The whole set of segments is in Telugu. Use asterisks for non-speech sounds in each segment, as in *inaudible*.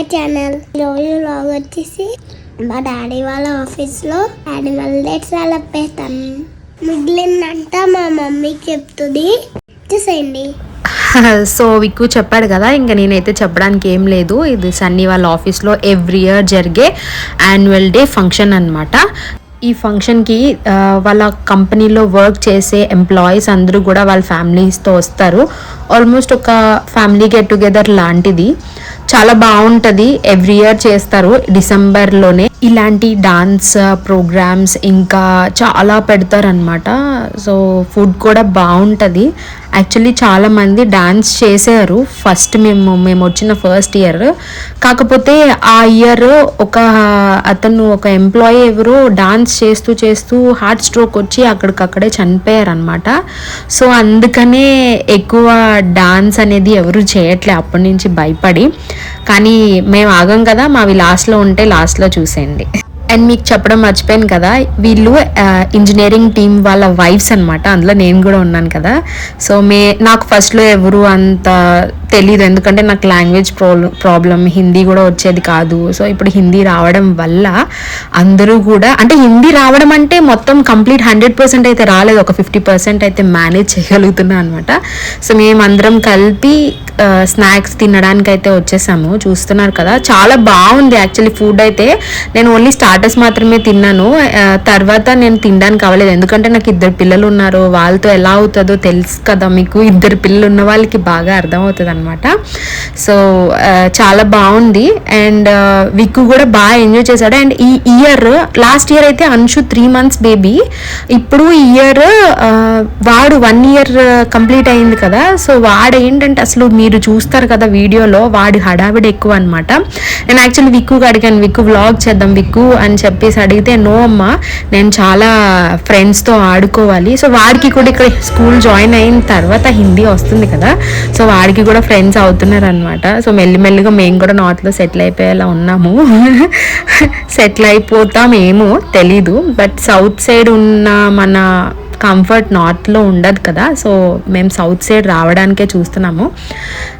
మై ఛానల్ ఈరోజు లాగ్ వచ్చేసి మా డాడీ వాళ్ళ ఆఫీస్లో యానిమల్ డేట్స్ సెలబ్రేషన్ మిగిలిందంతా మా మమ్మీకి చెప్తుంది. చూసేయండి. *laughs* సో విక్కు చెప్పాడు కదా ఇంకా నేనైతే చెప్పడానికి ఏం లేదు. ఇది సన్నీ వాళ్ళ ఆఫీస్లో ఎవ్రీ ఇయర్ జరిగే యాన్యువల్ డే ఫంక్షన్ అనమాట ఈ ఫంక్షన్కి వాళ్ళ కంపెనీలో వర్క్ చేసే ఎంప్లాయీస్ అందరూ కూడా వాళ్ళ ఫ్యామిలీస్తో వస్తారు. ఆల్మోస్ట్ ఒక ఫ్యామిలీ గెట్ టుగెదర్ లాంటిది. చాలా బాగుంటుంది. ఎవ్రీ ఇయర్ చేస్తారు. డిసెంబర్లోనే ఇలాంటి డాన్స్ ప్రోగ్రామ్స్ ఇంకా చాలా పెడతారనమాట సో ఫుడ్ కూడా బాగుంటుంది. యాక్చువల్లీ చాలామంది డాన్స్ చేశారు. ఫస్ట్ మేము మేము వచ్చిన ఫస్ట్ ఇయర్ కాకపోతే ఆ ఇయర్ ఒక అతను ఒక ఎంప్లాయీ ఎవరో డాన్స్ చేస్తూ చేస్తూ హార్ట్ స్ట్రోక్ వచ్చి అక్కడికక్కడే చనిపోయారు అనమాట సో అందుకనే ఎక్కువ డాన్స్ అనేది ఎవరు చేయట్లే అప్పటి నుంచి భయపడి. కానీ మేము ఆగం కదా మావి లాస్ట్లో ఉంటే లాస్ట్లో చూసేయండి. అండ్ మీకు చెప్పడం మర్చిపోయాను కదా వీళ్ళు ఇంజనీరింగ్ టీమ్ వాళ్ళ వైఫ్స్ అనమాట అందులో నేను కూడా ఉన్నాను కదా. సో మే నాకు ఫస్ట్లో ఎవరు అంత తెలీదు. ఎందుకంటే నాకు లాంగ్వేజ్ ప్రాబ్లం ప్రాబ్లమ్ హిందీ కూడా వచ్చేది కాదు. సో ఇప్పుడు హిందీ రావడం వల్ల అందరూ కూడా అంటే హిందీ రావడం అంటే మొత్తం కంప్లీట్ హండ్రెడ్ పర్సెంట్ అయితే రాలేదు. ఒక ఫిఫ్టీ పర్సెంట్ అయితే మేనేజ్ చేయగలుగుతున్నా అనమాట సో మేమందరం కలిపి స్నాక్స్ తినడానికి అయితే వచ్చేసాము. చూస్తున్నారు కదా. చాలా బాగుంది యాక్చువల్లీ ఫుడ్ అయితే. నేను ఓన్లీ స్టార్టర్స్ మాత్రమే తిన్నాను. తర్వాత నేను తినడానికి అవ్వలేదు. ఎందుకంటే నాకు ఇద్దరు పిల్లలు ఉన్నారు. వాళ్ళతో ఎలా అవుతుందో తెలుసు కదా మీకు. ఇద్దరు పిల్లలు ఉన్న వాళ్ళకి బాగా అర్థమవుతుంది అనమాట సో uh, చాలా బాగుంది. అండ్ విక్కు uh, కూడా బాగా ఎంజాయ్ చేశాడు. అండ్ ఈ ఇయర్ లాస్ట్ ఇయర్ అయితే అంశు త్రీ మంత్స్ బేబీ ఇప్పుడు ఇయర్ uh, వాడు వన్ ఇయర్ కంప్లీట్ అయింది కదా. సో వాడు ఏంటంటే అసలు మీరు చూస్తారు కదా వీడియోలో వాడి హడావిడి ఎక్కువ అనమాట నేను యాక్చువల్లీ విక్కుకి అడిగాను విక్కు వ్లాగ్ చేద్దాం విక్కు అని చెప్పేసి అడిగితే నో అమ్మ నేను చాలా ఫ్రెండ్స్తో ఆడుకోవాలి. సో వాడికి కూడా ఇక్కడ స్కూల్ జాయిన్ అయిన తర్వాత హిందీ వస్తుంది కదా. సో వాడికి కూడా ఫ్రెండ్స్ అవుతున్నారు అనమాట సో మెల్లిమెల్లిగా మేము కూడా నార్త్లో సెటిల్ అయిపోయేలా ఉన్నాము. *laughs* సెటిల్ అయిపోతామేమో తెలీదు. బట్ సౌత్ సైడ్ ఉన్న మన కంఫర్ట్ నార్త్లో ఉండదు కదా. సో మేము సౌత్ సైడ్ రావడానికే చూస్తున్నాము.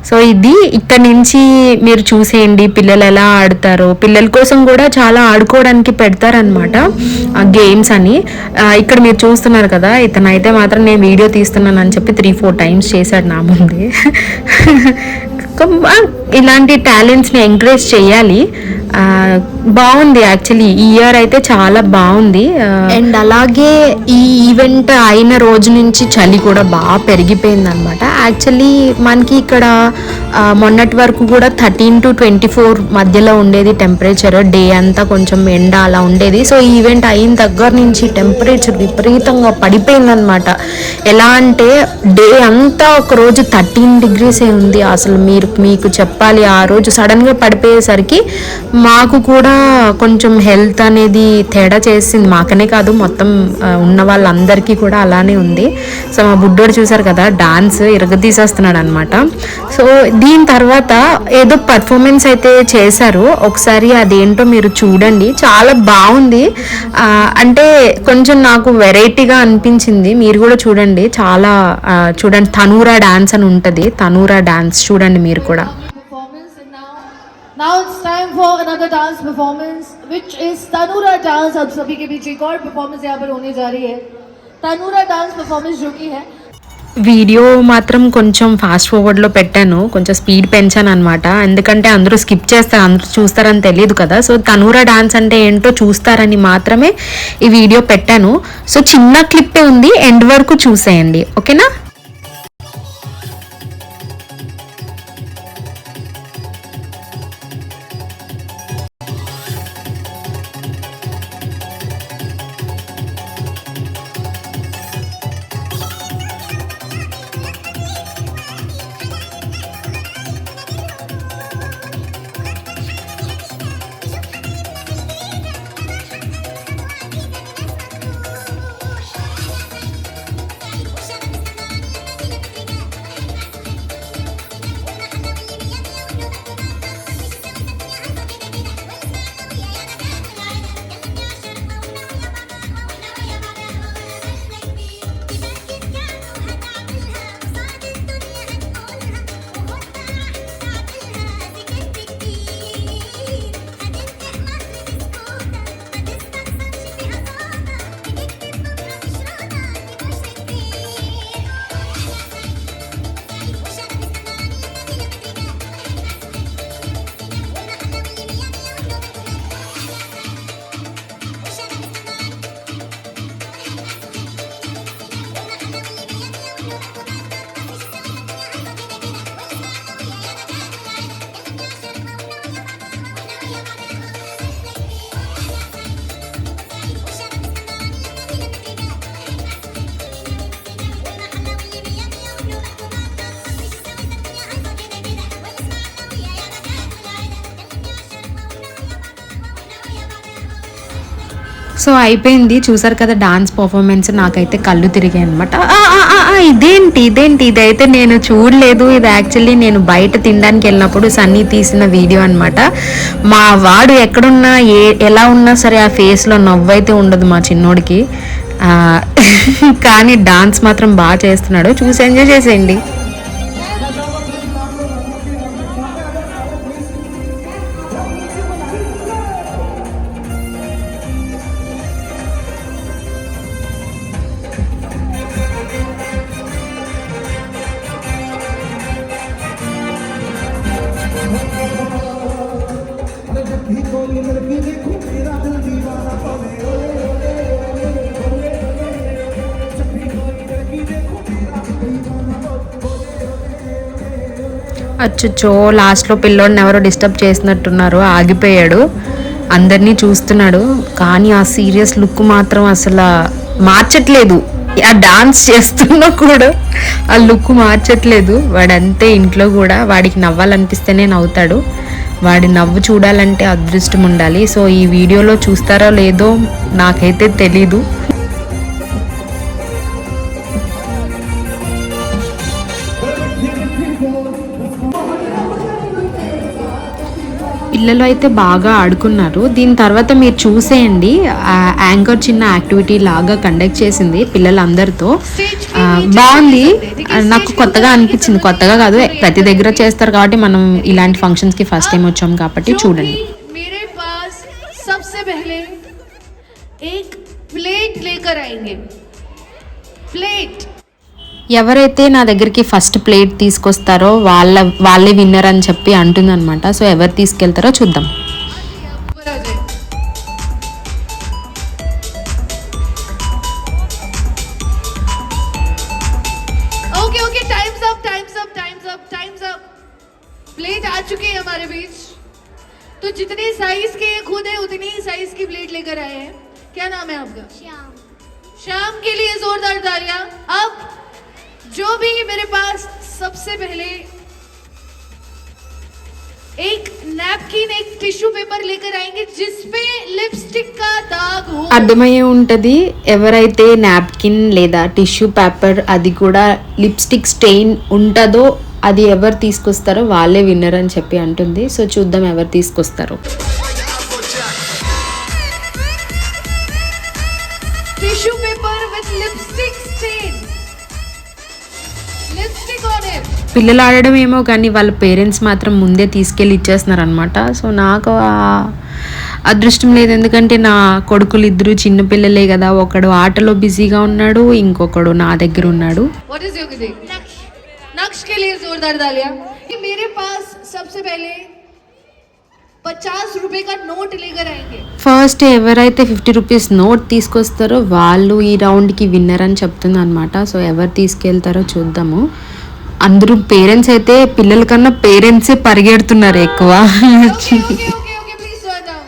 సో ఇది ఇక్కడ నుంచి మీరు చూసేయండి పిల్లలు ఎలా ఆడతారో. పిల్లల కోసం కూడా చాలా ఆడుకోవడానికి పెడతారనమాట గేమ్స్ అని. ఇక్కడ మీరు చూస్తున్నారు కదా ఇతను అయితే మాత్రం నేను వీడియో తీస్తున్నాను అని చెప్పి త్రీ ఫోర్ టైమ్స్ చేశాడు నా ముందే. *laughs* ఇలాంటి టాలెంట్స్ని ఎంకరేజ్ చేయాలి. బాగుంది యాక్చువల్లీ ఈ ఇయర్ అయితే చాలా బాగుంది. అండ్ అలాగే ఈ ఈవెంట్ అయిన రోజు నుంచి చలి కూడా బాగా పెరిగిపోయింది అనమాట యాక్చువల్లీ మనకి ఇక్కడ మొన్నటి వరకు కూడా థర్టీన్ టు ట్వంటీ ఫోర్ మధ్యలో ఉండేది టెంపరేచర్ డే అంతా కొంచెం ఎండ అలా ఉండేది. సో ఈ ఈవెంట్ అయిన దగ్గర నుంచి టెంపరేచర్ విపరీతంగా పడిపోయిందనమాట ఎలా అంటే డే అంతా ఒక రోజు థర్టీన్ డిగ్రీసే ఉంది. అసలు మీరు మీకు చెప్పాలి ఆ రోజు. సడన్గా పడిపోయేసరికి మాకు కూడా కొంచెం హెల్త్ అనేది తేడా చేసింది. మాకనే కాదు మొత్తం ఉన్న వాళ్ళందరికీ కూడా అలానే ఉంది. సో మా బుడ్డోడు చూసారు కదా డాన్స్ ఇరగదీసేస్తున్నాడు అనమాట సో దీని తర్వాత ఏదో పర్ఫార్మెన్స్ అయితే చేశారు. ఒకసారి అదేంటో మీరు చూడండి. చాలా బాగుంది. అంటే కొంచెం నాకు వెరైటీగా అనిపించింది. మీరు కూడా చూడండి. చాలా చూడండి తనూరా డాన్స్ అని ఉంటుంది. తనూరా డాన్స్ చూడండి మీరు కూడా. now it's time for another dance performance which is Tanura dance अब सभी के बीच एक और performance यहाँ पर होने जा रही है तनूरा डांस परफॉर्मेंस जो कि है వీడియో మాత్రం కొంచెం ఫాస్ట్ ఫార్వర్డ్లో పెట్టాను కొంచెం స్పీడ్ పెంచాను అనమాట ఎందుకంటే అందరూ స్కిప్ చేస్తారు అందరూ చూస్తారని తెలియదు కదా సో తనూరా డాన్స్ అంటే ఏంటో చూస్తారని మాత్రమే ఈ వీడియో పెట్టాను సో చిన్న క్లిప్పే ఉంది ఎండ్ వరకు చూసేయండి ఓకేనా సో అయిపోయింది. చూసారు కదా డాన్స్ పర్ఫార్మెన్స్ నాకైతే కళ్ళు తిరిగాయి అనమాట ఇదేంటి ఇదేంటి ఇదైతే నేను చూడలేదు. ఇది యాక్చువల్లీ నేను బయట తినడానికి వెళ్ళినప్పుడు సన్నీ తీసిన వీడియో అనమాట మా వాడు ఎక్కడున్నా ఏ ఎలా ఉన్నా సరే ఆ ఫేస్లో నవ్వైతే ఉండదు మా చిన్నోడికి. *laughs* కానీ డాన్స్ మాత్రం బాగా చేస్తున్నాడు. చూసి ఎంజాయ్ చేసేయండి. అచ్చచ్చో లాస్ట్లో పిల్లోడిని ఎవరో డిస్టర్బ్ చేసినట్టున్నారు ఆగిపోయాడు. అందరినీ చూస్తున్నాడు. కానీ ఆ సీరియస్ లుక్ మాత్రం అసలు మార్చట్లేదు. ఆ డాన్స్ చేస్తున్నా కూడా ఆ లుక్ మార్చట్లేదు. వాడంతే ఇంట్లో కూడా వాడికి నవ్వాలనిపిస్తేనే నవ్వుతాడు. వాడి నవ్వు చూడాలంటే అదృష్టం ఉండాలి. సో ఈ వీడియోలో చూస్తారో లేదో నాకైతే తెలీదు. పిల్లలు అయితే బాగా ఆడుకున్నారు. దీని తర్వాత మీరు చూసేయండి. యాంకర్ చిన్న యాక్టివిటీ లాగా కండక్ట్ చేసింది పిల్లలందరితో. బాగుంది. నాకు కొత్తగా అనిపించింది. కొత్తగా కాదు ప్రతి దగ్గర చేస్తారు కాబట్టి మనం ఇలాంటి ఫంక్షన్స్కి ఫస్ట్ టైం వచ్చాం కాబట్టి చూడండి. ప్లేట్ ఎవరైతే నా దగ్గరికి ఫస్ట్ ప్లేట్ తీసుకొస్తారో వాళ్ళ వాళ్ళే విన్నర్ అని చెప్పి అంటుందన్నమాట సో ఎవరు తీసుకెళ్తారో చూద్దాం ऊपर आ जाए okay okay times up times up times up times up plate आ चुके हैं हमारे बीच तो जितने साइज के ये खुद है उतनी ही साइज की प्लेट लेकर आए हैं क्या नाम है आपका शाम के लिए जोरदार तालियां अब जो भी मेरे पास सबसे पहले एक नैपकिन एक टिश्यू पेपर लेकर आएंगे जिसपे लिपस्टिक का दाग हो అర్థమయ్యే ఉంటుంది ఎవరైతే నాప్కిన్ లేదా టిష్యూ పేపర్ అది కూడా లిప్స్టిక్ స్టెయిన్ ఉంటుందో అది ఎవరు తీసుకొస్తారో వాళ్ళే విన్నర్ అని చెప్పి అంటుంది సో చూద్దాం ఎవరు తీసుకొస్తారో टिश्यू पेपर विथ लिपस्टिक పిల్లలు ఆడడం ఏమో కానీ వాళ్ళ పేరెంట్స్ మాత్రం ముందే తీసుకెళ్ళి ఇచ్చేస్తున్నారు అనమాట సో నాకు అదృష్టం లేదు. ఎందుకంటే నా కొడుకులు ఇద్దరు చిన్నపిల్లలే కదా. ఒకడు ఆటలో బిజీగా ఉన్నాడు ఇంకొకడు నా దగ్గర ఉన్నాడు. ఫస్ట్ ఎవరైతే ఫిఫ్టీ రూపీస్ నోట్ తీసుకొస్తారో వాళ్ళు ఈ రౌండ్కి విన్నర్ అని చెప్తుంది అనమాట సో ఎవరు తీసుకెళ్తారో చూద్దాము. అందరూ పేరెంట్స్ అయితే పిల్లల కన్నా పేరెంట్సే పరిగెడుతున్నారు ఎక్కువ okay okay okay okay please slow down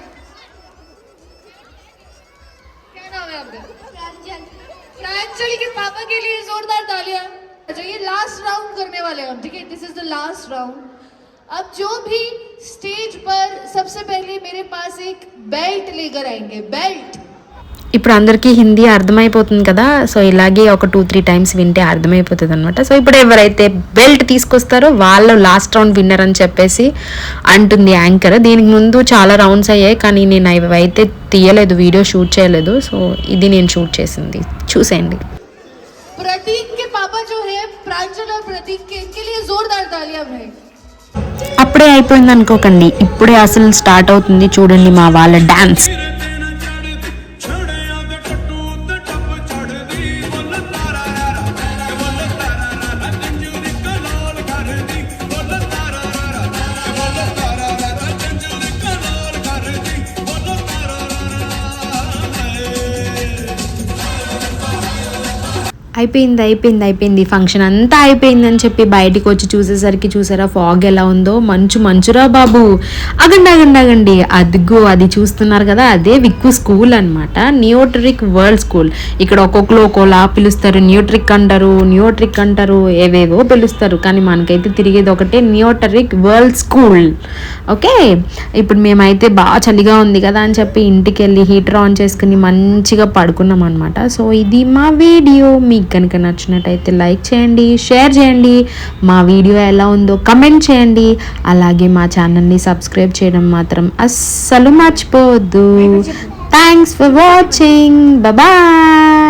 क्या नाम है आपका प्रांजल के पापा के लिए जोरदार तालियां अच्छा ये लास्ट राउंड करने वाले हैं हम ठीक है this is the last round अब जो भी स्टेज पर सबसे पहले मेरे पास एक बेल्ट लेकर आएंगे बेल्ट ఇప్పుడు అందరికీ హిందీ అర్థమైపోతుంది కదా సో ఇలాగే ఒక టూ త్రీ టైమ్స్ వింటే అర్థమైపోతుంది అనమాట సో ఇప్పుడు ఎవరైతే బెల్ట్ తీసుకొస్తారో వాళ్ళు లాస్ట్ రౌండ్ విన్నర్ అని చెప్పేసి అంటుంది యాంకర్ దీనికి ముందు చాలా రౌండ్స్ అయ్యాయి కానీ నేను అవి అయితే తీయలేదు వీడియో షూట్ చేయలేదు సో ఇది నేను షూట్ చేసింది చూసేయండి प्रतीक के पापा जो है प्रांजल और प्रतीक के इनके लिए जोरदार तालियां भाई అప్పుడే అయిపోయింది అనుకోకండి ఇప్పుడే అసలు స్టార్ట్ అవుతుంది చూడండి మా వాళ్ళ డాన్స్ అయిపోయింది అయిపోయింది అయిపోయింది. ఫంక్షన్ అంతా అయిపోయింది అని చెప్పి బయటికి వచ్చి చూసేసరికి చూసారా ఫాగ్ ఎలా ఉందో? మంచు మంచురా బాబు. అగండి అగండి అగండి అదిగో అది చూస్తున్నారు కదా అదే విక్కు స్కూల్ అనమాట న్యూట్రిక్ వరల్డ్ స్కూల్ ఇక్కడ ఒక్కొక్కరు ఒక్కోలా పిలుస్తారు. న్యూట్రిక్ అంటారు న్యూట్రిక్ అంటారు ఏవేవో పిలుస్తారు. కానీ మనకైతే తిరిగేది ఒకటే న్యూటరిక్ వరల్డ్ స్కూల్ ఓకే? ఇప్పుడు మేమైతే బాగా చలిగా ఉంది కదా అని చెప్పి ఇంటికి వెళ్ళి హీటర్ ఆన్ చేసుకుని మంచిగా పడుకున్నాం అనమాట సో ఇది మా వీడియో మీకు కనుక నచ్చినట్టయితే లైక్ చేయండి షేర్ చేయండి. మా వీడియో ఎలా ఉందో కమెంట్ చేయండి. అలాగే మా ఛానల్ని సబ్స్క్రైబ్ చేయడం మాత్రం అస్సలు మర్చిపోవద్దు. Thanks for watching bye